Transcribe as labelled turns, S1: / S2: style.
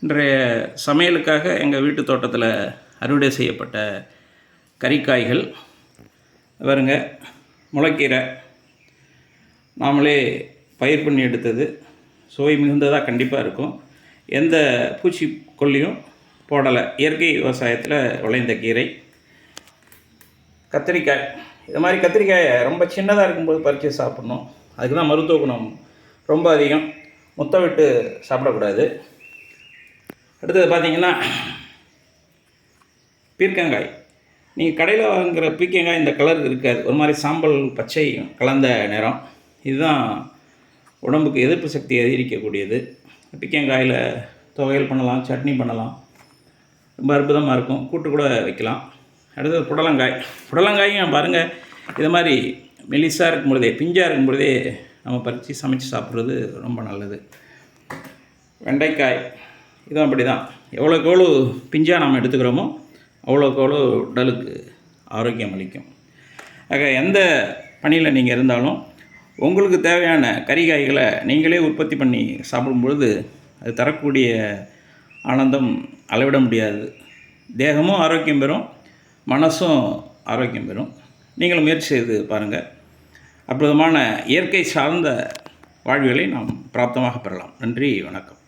S1: இன்றைய சமையலுக்காக எங்கள் வீட்டு தோட்டத்தில் அறுவடை செய்யப்பட்ட கறிக்காய்கள். வருங்க முளைக்கீரை. நாமளே பயிர் பண்ணி எடுத்தது. சுவை மிகுந்ததாக கண்டிப்பாக இருக்கும். எந்த பூச்சிக்கொல்லியும் போடலை. இயற்கை விவசாயத்தில் விளைந்த கீரை. கத்திரிக்காய். இது மாதிரி கத்திரிக்காயை ரொம்ப சின்னதாக இருக்கும்போது பறித்து சாப்பிட்ணும். அதுக்கு தான் மருத்துவ குணம் ரொம்ப அதிகம். முத்த விட்டு சாப்பிடக்கூடாது. அடுத்தது பார்த்தீங்கன்னா பீர்க்கங்காய். நீங்கள் கடையில் வாங்குகிற பீர்க்கங்காய் இந்த கலர் இருக்காது. ஒரு மாதிரி சாம்பல் பச்சை கலந்த நிறம். இதுதான் உடம்புக்கு எதிர்ப்பு சக்தி அதிகரிக்கக்கூடியது. பீர்க்கங்காயில் துவையல் பண்ணலாம் சட்னி பண்ணலாம். ரொம்ப அற்புதமாக இருக்கும். கூட்டு கூட வைக்கலாம். அடுத்தது புடலங்காய். புடலங்காயும் பாருங்கள் இது மாதிரி மெலிசாக இருக்கும் பொழுதே பிஞ்சாக இருக்கும் பொழுதே நம்ம பறித்து சமைச்சு சாப்பிட்றது ரொம்ப நல்லது. வெண்டைக்காய். இதுவும் அப்படி தான் எவ்வளோக்கு எவ்வளோ பிஞ்சாக நம்ம எடுத்துக்கிறோமோ அவ்வளோக்கு எவ்வளோ உடலுக்கு ஆரோக்கியம் அளிக்கும். ஆக எந்த பணியில் நீங்கள் இருந்தாலும் உங்களுக்கு தேவையான கறிகாய்களை நீங்களே உற்பத்தி பண்ணி சாப்பிடும் பொழுது அது தரக்கூடிய ஆனந்தம் அளவிட முடியாது. தேகமும் ஆரோக்கியம் பெறும் மனசும் ஆரோக்கியம் பெறும். நீங்களும் முயற்சி செய்து பாருங்கள் அற்புதமான இயற்கை சார்ந்த வாழ்வுகளை நாம் பிராப்தமாக பெறலாம். நன்றி வணக்கம்.